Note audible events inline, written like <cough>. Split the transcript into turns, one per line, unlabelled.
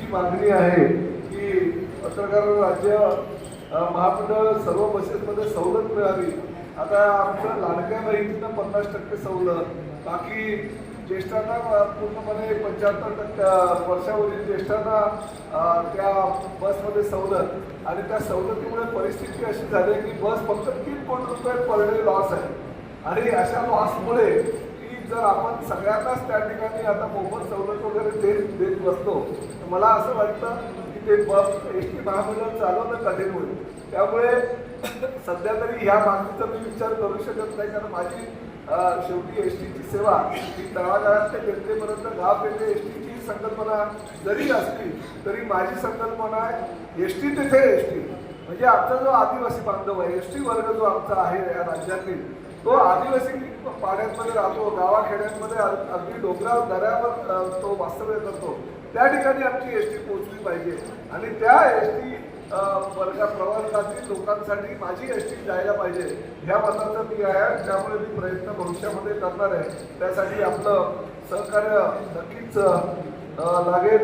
आमची मागणी आहे की पत्रकार राज्य महामंडळ सर्व बसेसमध्ये सवलत मिळावी. आता आमचं लाडक्या बहिणीनं पन्नास टक्के सवलत. बाकी ज्येष्ठांना पूर्णपणे पंच्याहत्तर टक्के वर्षावरील ज्येष्ठांना त्या बसमध्ये सवलत. आणि त्या सवलतीमुळे परिस्थिती अशी झाली आहे की बस फक्त तीन कोटी रुपये पर डे लॉस आहे. आणि अशा लॉसमुळे जर आपण सगळ्यांनाच त्या ठिकाणी आता मोफत सवलत वगैरे देत देत बसतो तर मला असं वाटतं की ते बस एस टी महामंडळ चालवणं कठीण होईल त्यामुळे <coughs> सध्या तरी ह्या मागणीचा मी विचार करू शकत नाही कारण माझी शेवटी एस टीची सेवा ही तळागाळातल्या जनतेपर्यंत गाव पेठे एस टीची संकल्पना जरी असली तरी माझी संकल्पना आहे एस टी तिथे एस टी म्हणजे आमचा जो आदिवासी बांधव आहे एस टी वर्ग जो आमचा आहे या राज्यातील तो आदिवासी पाड्यांमध्ये राहतो गावाखेड्यांमध्ये अगदी डोंगरावर दऱ्यावर तो वास्तव्य करतो. त्या ठिकाणी आमची एस टी पोहोचली पाहिजे. आणि त्या एस टी वर्गा प्रवासातील लोकांसाठी माझी एस टी जायला पाहिजे. ह्या मताचं मी आहे. त्यामुळे मी प्रयत्न भविष्यामध्ये करणार आहे. त्यासाठी आपलं सहकार्य नक्कीच लागेल.